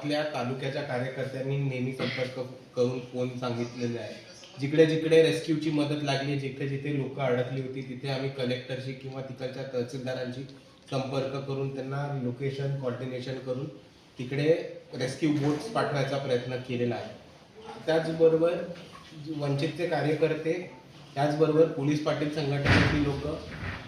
गावातल्या तालुक्याच्या कार्यकर्त्यांनी नेहमी संपर्क करून फोन सांगितलेले आहे. जिकडे जिकडे रेस्क्यूची मदत लागली जिथे जिथे लोक अडकली होती तिथे आम्ही कलेक्टरशी किंवा तिकडच्या तहसीलदारांशी संपर्क करून त्यांना लोकेशन कॉर्डिनेशन करून तिकडे रेस्क्यू बोट्स पाठवायचा प्रयत्न केलेला आहे. त्याचबरोबर वंचितचे कार्यकर्ते त्याचबरोबर पोलीस पाटील संघटनेतील लोक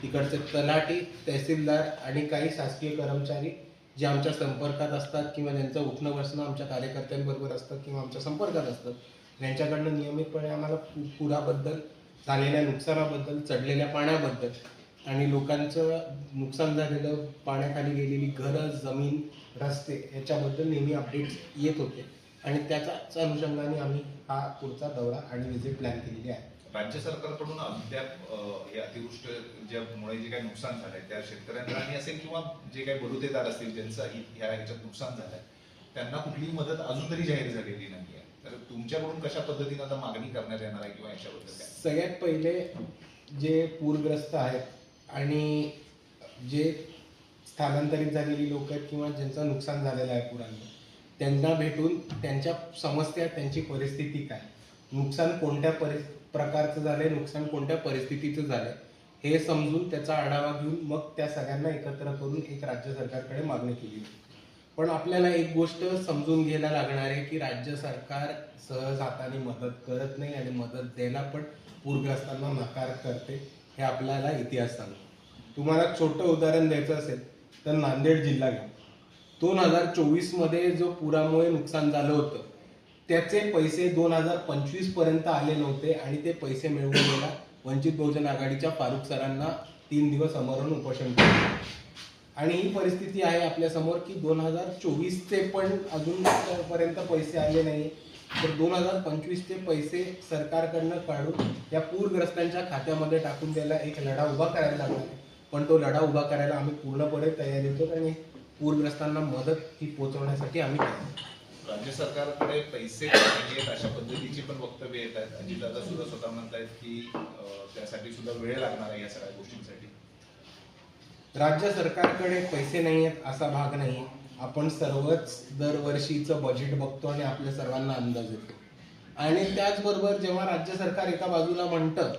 तिकडचे तलाठी तहसीलदार आणि काही शासकीय कर्मचारी जे आमच्या संपर्कात असतात किंवा ज्यांचं उठणं बसणं आमच्या कार्यकर्त्यांबरोबर असतं किंवा आमच्या संपर्कात असतं त्यांच्याकडनं नियमितपणे आम्हाला पु- पुराबद्दल झालेल्या नुकसानाबद्दल चढलेल्या पाण्याबद्दल आणि लोकांचं नुकसान झालेलं पाण्याखाली गेलेली घरं जमीन रस्ते याच्याबद्दल नेहमी अपडेट्स येत होते. आणि त्याच्याच अनुषंगाने आम्ही हा पुढचा दौरा आणि व्हिजिट प्लॅन केलेली आहे. राज्य सरकारकडून अद्याप हे अतिवृष्टी ज्यामुळे जे काही नुकसान झालंय त्या शेतकऱ्यांना आणि असेल किंवा जे काही बलुतेदार असतील ज्यांचं ह्या ह्याच्यात नुकसान झालंय त्यांना कुठलीही मदत अजून तरी जाहीर झालेली नाही आहे तर तुमच्याकडून कशा पद्धतीने आता मागणी करण्यात येणार आहे किंवा याच्याबद्दल काय? सगळ्यात पहिले जे पूरग्रस्त आहेत आणि जे स्थलांतरित झालेली लोक आहेत किंवा ज्यांचं नुकसान झालेलं आहे पुराने त्यांना भेटून त्यांच्या समस्या त्यांची परिस्थिती काय? नुकसान कोणत्या परिस्थिती प्रकारचं झालंय नुकसान कोणत्या परिस्थितीचं झालंय हे समजून त्याचा आढावा घेऊन मग त्या सगळ्यांना एकत्र करून एक राज्य सरकारकडे मागणी केली. होती पण आपल्याला एक गोष्ट समजून घ्यायला लागणार आहे की राज्य सरकार सहज हाताने मदत करत नाही आणि मदत द्यायला पण पूरग्रस्तांना नकार करते हे आपल्याला इतिहास सांगतो. तुम्हाला छोटं उदाहरण द्यायचं असेल तर नांदेड जिल्हा घ्या. दोन हजार चोवीसमध्ये जो पुरामुळे नुकसान झालं होतं त्याचे पैसे दोन हजार पंचवीसपर्यंत आले नव्हते आणि ते पैसे मिळवून गेला. वंचित बहुजन आघाडीच्या फारुख सरांना तीन दिवस समोरून उपोषण केलं. आणि ही परिस्थिती आहे आपल्यासमोर की दोन हजार चोवीसचे पण अजून पर्यंत पैसे आले नाही तर दोन हजार पंचवीसचे पैसे सरकारकडनं काढून या पूरग्रस्तांच्या खात्यामध्ये टाकून द्यायला एक लढा उभा करायला लागला. पण तो लढा उभा करायला आम्ही पूर्णपणे तयारी होतो आणि पूरग्रस्तांना मदत ही पोहोचवण्यासाठी आम्ही राज्य सरकारकडे पैसे आहेत अशा पद्धतीची पण वक्तव्य येत आहेत. अजितदादा सुद्धा स्वतः म्हणतायत की त्यासाठी सुद्धा वेळ लागणार आहे या सगळ्या गोष्टींसाठी. राज्य सरकारकडे पैसे नाही आहेत असा भाग नाही आपण सर्वच दरवर्षीचं बजेट बघतो आणि आपल्या सर्वांना अंदाज येतो. आणि त्याचबरोबर जेव्हा राज्य सरकार एका बाजूला म्हणतं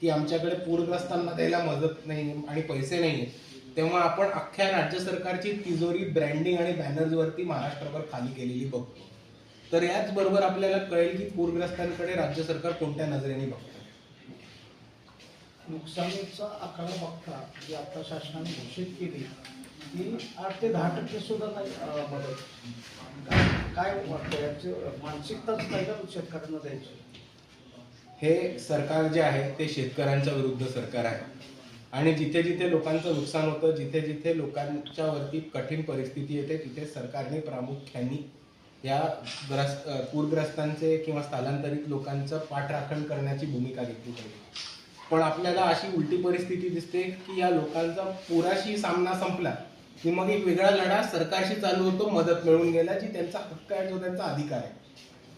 की आमच्याकडे पूरग्रस्तांना द्यायला मदत नाही आणि पैसे नाही आहेत तेव्हा आपण अख्ख्या राज्य सरकारची तिजोरी ब्रँडिंग आणि बॅनर्सवरती महाराष्ट्रभर खाली केलेली बघतो. तर याचबरोबर आपल्याला कळेल की पूरग्रस्तांकडे राज्य सरकार कोणत्या नजरेने बघतं? नुकसानीचा आकडा बघता जी आता शासनाने घोषित केली ती आठ ते दहा टक्के सुद्धा नाही मदत काय- काय वाटतं? याची मानसिकताच नाही का शेतकऱ्यांना द्यायची? हे सरकार जे आहे ते शेतकऱ्यांच्या विरुद्ध सरकार आहे. आणि जिथे जिथे लोकांचं नुकसान होतं जिथे जिथे लोकांच्या वरती कठीण परिस्थिती येते तिथे सरकारने प्रामुख्याने या ग्रस्त पूरग्रस्तांचे किंवा स्थलांतरित लोकांचं पाठराखण करण्याची भूमिका घेतली पाहिजे. पण आपल्याला अशी उलटी परिस्थिती दिसते की या लोकांचा पुराशी सामना संपला की मग एक वेगळा लढा सरकारशी चालू होतो मदत मिळून गेला जी त्यांचा हक्क आहे जो त्यांचा अधिकार आहे.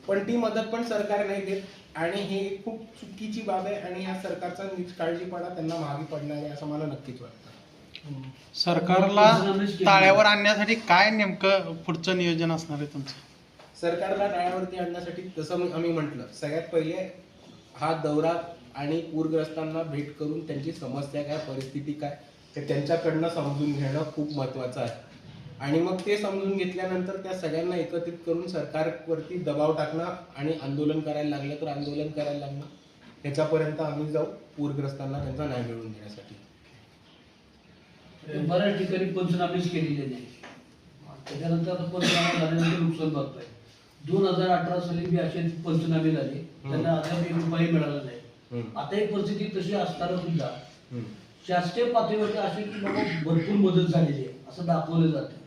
पण ती मदत पण सरकार नाही देत. आणि ही खूप चुकीची बाब आहे आणि ह्या सरकारचा निष्काळजीपणा त्यांना मागे पडणार आहे असं मला नक्कीच वाटतं. सरकारला ताळ्यावर आणण्यासाठी काय नेमकं पुढचं नियोजन असणार आहे तुमचं? सरकारला टाळ्यावरती आणण्यासाठी तसं मी- आम्ही म्हटलं सगळ्यात पहिले हा दौरा आणि पूरग्रस्तांना भेट करून त्यांची समस्या काय परिस्थिती काय ते त्यांच्याकडनं समजून घेणं खूप महत्वाचं आहे. आणि मग ते समजून घेतल्यानंतर त्या सगळ्यांना एकत्रित करून सरकारवरती दबाव टाकणं आणि आंदोलन करायला लागलं तर आंदोलन करायला लागणं ह्याच्यापर्यंत आम्ही जाऊ पूरग्रस्तांना त्यांचा न्याय मिळवून देण्यासाठी. बऱ्याच ठिकाणी पंचनामेच केलेले नाही. त्याच्यानंतर आता पंचनामा झाल्यानंतर नुकसान भरपाई. दोन हजार अठरा साली बी असे पंचनामे झाले. त्यांना अद्याप एक रुपये मिळाला नाही. आता एक परिस्थिती तशी असताना सुद्धा. शासकीय पातळीवरती अशी की बाबा भरपूर मदत झालेली आहे असं दाखवलं जातं.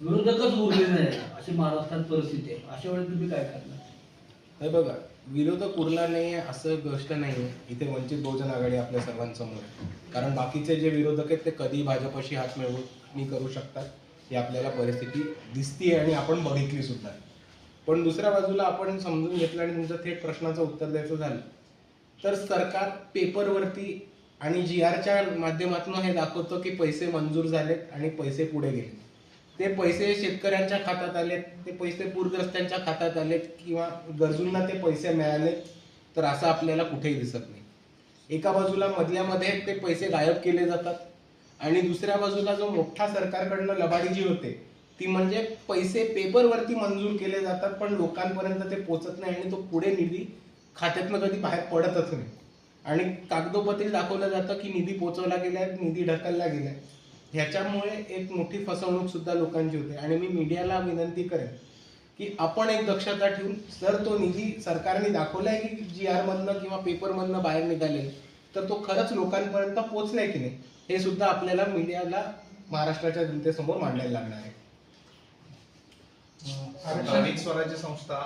विरोधकच उरले नाही. अशी महाराष्ट्रात परिस्थिती आहे. अशा वेळी तुम्ही काय करणार? हे बघा विरोधक उरला नाही असं गोष्ट नाही आहे इथे वंचित बहुजन आघाडी आपल्या सर्वांसमोर आहे. कारण बाकीचे जे विरोधक आहेत ते कधी भाजपशी हात मिळवून करू शकतात. ही आपल्याला परिस्थिती दिसतीये आणि आपण बघितली सुद्धा. पण दुसऱ्या बाजूला आपण समजून घेतलं आणि तुमचं थेट प्रश्नाचं उत्तर द्यायचं झालं तर सरकार पेपरवरती आणि जी आरच्या माध्यमातून हे दाखवतं की पैसे मंजूर झालेत आणि पैसे पुढे गेले ते पैसे शेतकऱ्यांच्या खात्यात आलेत ते पैसे पूरग्रस्तांच्या खात्यात आलेत किंवा गरजूंना ते पैसे मिळाले तर असं आपल्याला कुठेही दिसत नाही. एका बाजूला मधल्यामध्ये ते पैसे गायब केले जातात आणि दुसऱ्या बाजूला जो मोठा सरकारकडनं लबाडी जी होते ती म्हणजे पैसे पेपरवरती मंजूर केले जातात पण लोकांपर्यंत ते पोचत नाही आणि तो पुढे निधी खात्यातनं कधी बाहेर पडतच नाही. आणि कागदोपत्री दाखवलं जातं की निधी पोचवला गेलाय निधी ढकलला गेलाय. ह्याच्यामुळे एक मोठी फसवणूक सुद्धा लोकांची होते. आणि मी मीडियाला विनंती करेन की आपण एक दक्षता ठेवून जर तो निधी सरकारने दाखवलाय की जी आर मधनं किंवा पेपर मधनं बाहेर निघाले तर तो खरंच लोकांपर्यंत पोहोचलाय की नाही हे सुद्धा आपल्याला मीडियाला महाराष्ट्राच्या जनतेसमोर मांडायला लागणार आहे. स्थानिक स्वराज्य संस्था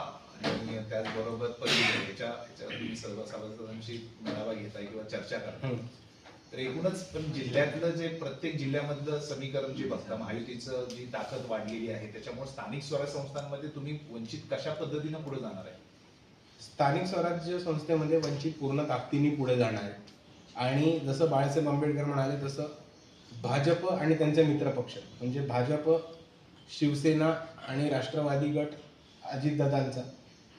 आणि त्याचबरोबर परिषद याच्या तुम्ही मेळावा घेताय किंवा चर्चा करताय. तर एकूणच पण जिल्ह्यातलं जे प्रत्येक जिल्ह्यामधलं समीकरण जे बघता महायुतीचं जी ताकद वाढलेली आहे त्याच्यामुळे स्थानिक स्वराज्य संस्थांमध्ये तुम्ही वंचित कशा पद्धतीनं पुढे जाणार आहे? स्थानिक स्वराज्य संस्थेमध्ये वंचित पूर्ण ताकदीने पुढे जाणार आहे. आणि जसं बाळासाहेब आंबेडकर म्हणाले तसं भाजप आणि त्यांचे मित्रपक्ष म्हणजे भाजप शिवसेना आणि राष्ट्रवादी गट अजितदादांचा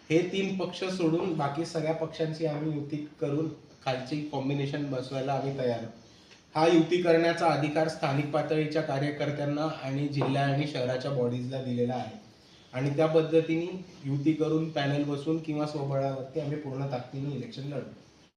हे तीन पक्ष सोडून बाकी सगळ्या पक्षांची आम्ही युती करून खालची कॉम्बिनेशन बसवायला आम्ही तयार. आहोत हा युती करण्याचा अधिकार स्थानिक पातळीच्या कार्यकर्त्यांना आणि जिल्हा आणि शहराच्या बॉडीजला दिलेला आहे. आणि त्या पद्धतीने युती करून पॅनल बसून किंवा स्वबळावरती आम्ही पूर्ण ताकदीने इलेक्शन लढू.